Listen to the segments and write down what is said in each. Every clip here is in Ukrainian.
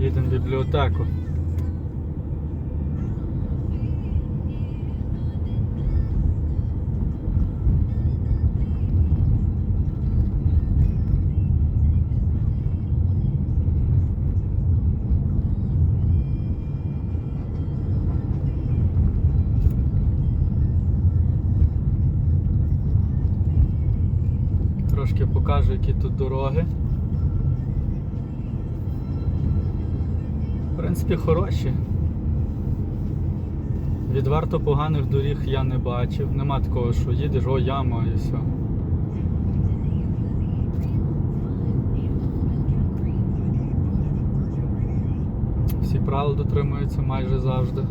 Їдемо в бібліотеку. Трошки покажу, які тут дороги. Принципі, хороші. Відверто поганих доріг я не бачив. Нема такого, що їдеш, о, яма і все. Всі правил дотримуються майже завжди.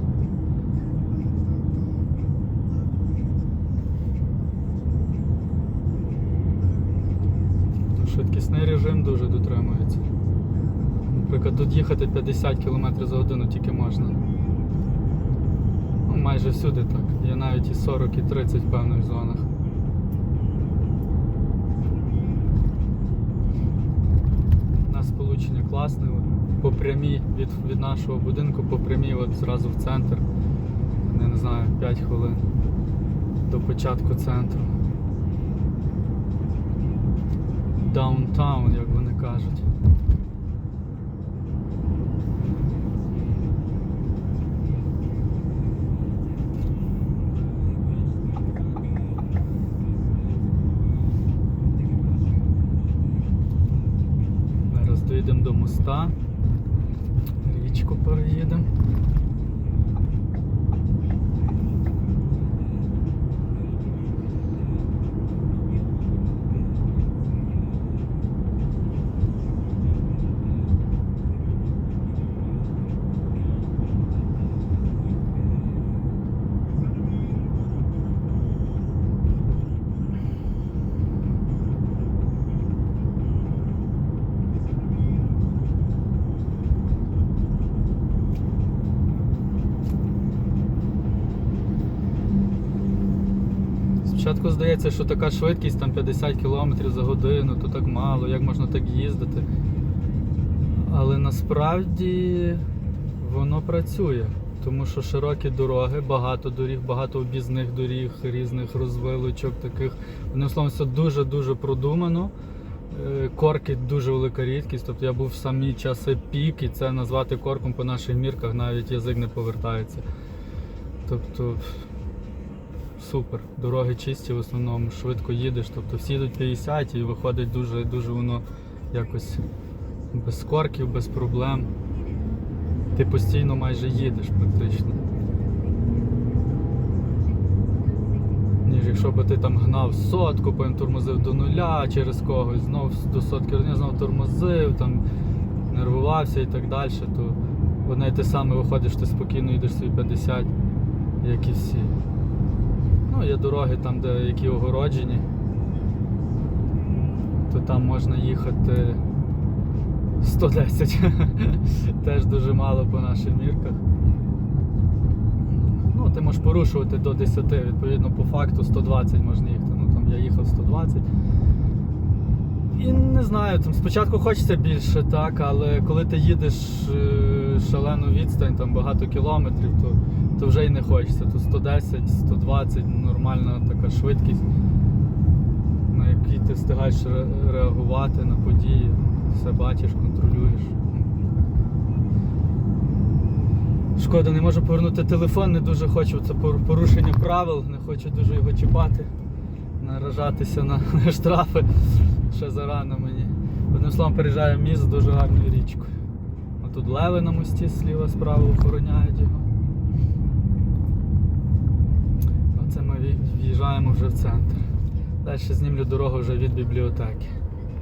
Швидкісний режим дуже дотримується. Наприклад, тут їхати 50 км за годину тільки можна. Ну, майже всюди так. Є навіть і 40, і 30 в певних зонах. У нас сполучення класне. По прямій від, від нашого будинку, по прямій от зразу в центр. Я не знаю, 5 хвилин до початку центру. Даунтаун, як вони кажуть. Доїдемо до моста. Річку переїдемо. Спочатку здається, що така швидкість там 50 км за годину, то так мало, як можна так їздити. Але насправді воно працює, тому що широкі дороги, багато доріг, багато об'їзних доріг, різних розвилочок таких. Одним словом, все дуже-дуже продумано. Е, Корки дуже велика рідкість. Тобто я був в самі часи пік, і це назвати корком по наших мірках навіть язик не повертається. Тобто супер. Дороги чисті в основному, швидко їдеш. Тобто всі йдуть 50 і виходить дуже, дуже воно якось без корків, без проблем. Ти постійно майже їдеш практично. Якщо би ти там гнав сотку, потім тормозив до нуля через когось, знов до сотки знов тормозив, там нервувався і так далі, то одне й те саме виходиш, ти спокійно їдеш свої 50, як і всі. Ну, є дороги там, де які огороджені, то там можна їхати 110. Теж дуже мало по наших мірках. Ну, ти можеш порушувати до 10, відповідно, по факту 120 можна їхати. Ну там я їхав 120. І не знаю, там спочатку хочеться більше, так, але коли ти їдеш шалену відстань, там багато кілометрів, то, то вже й не хочеться. То 110, 120 нормальна така швидкість, на якій ти встигаєш реагувати на події, все бачиш, контролюєш. Шкода, не можу повернути телефон, не дуже хочу. Це порушення правил, не хочу дуже його чіпати, наражатися на, на штрафи. Ще зарано мені. Одним словом, переїжджаю міст з дуже гарною річкою. Тут леви на мості зліва справа охороняють його. Оце ми в'ї- в'їжджаємо вже в центр. Далі знімлю дорогу вже від бібліотеки.